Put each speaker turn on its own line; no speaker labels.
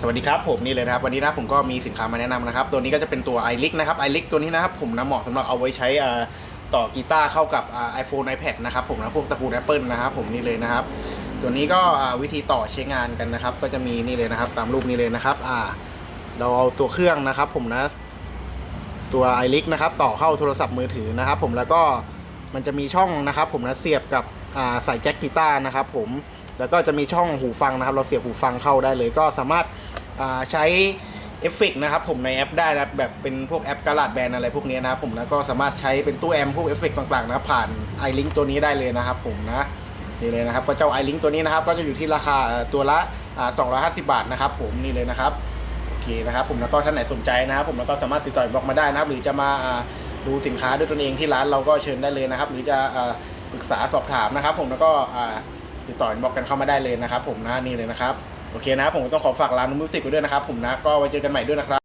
สวัสดีครับผมนี่เลยนะครับวันนี้นะผมก็มีสินค้ามาแนะนำนะครับตัวนี้ก็จะเป็นตัว i l i กนะครับ i l i กตัวนี้นะครับผมนะเหมาะสำหรับเอาไว้ใช้ต่อกีตาร์เข้ากับไอโฟนไอแพดนะครับผมนะพวกตระกูล Apple นะครับผมนี่เลยนะครับ ตัวนี้ก็วิธีต่อใช้งานกันนะครับ ก็จะมีนี่เลยนะครับ ตามรูปนี้เลยนะครับอ่าเราเอาตัวเครื่องนะครับ ผมนะ ตัว i l i กนะครับต่อเข้าโทรศัพท์มือถือนะครับ ผมแล้วก็มันจะมีช่องนะครับ ผมนะเสียบกับอ่าใส่แจ็คกีตาร์นะครับ ผม แล้วก็จะมีช่องหูฟังนะครับ เราเสียบหูฟังเข้าได้เลย ก็สามารถาใช้เอฟเฟกนะครับผมในแอปได้นะแบบเป็นพวกแอปกระดาษแบนอะไรพวกนี้นะครับผมแล้วก็สามารถใช้เป็นตู้แอมพวกเอฟเฟกต่างๆนะผ่าน i l i กตัวนี้ได้เลยนะครับผมนะนี่เลยนะครับก็เจ้า i l i กตัวนี้นะครับ ก็จะอยู่ที่ราคาตัวละอ่า250 บาทนะครับผมนี่เลยนะครับโอเคนะครับผมแล้วก็ท่านไหนสนใจนะครับผมแล้วก็สามารถติดต่อบอกมาได้นะครับ หรือจะมาดูสินค้าด้วยตนเองที่ร้านเราก็เชิญได้เลยนะครับ หรือจะปรึกษาสอบถามนะครับ ผมแล้วก็ ติดต่อบล็อกกันเข้ามาได้เลยนะครับผมนะนี่เลยนะครับโอเคนะผมต้องขอฝากร้านนุ่มมิวสิกไว้ด้วยนะครับผมนะก็ไว้เจอกันใหม่ด้วยนะครับ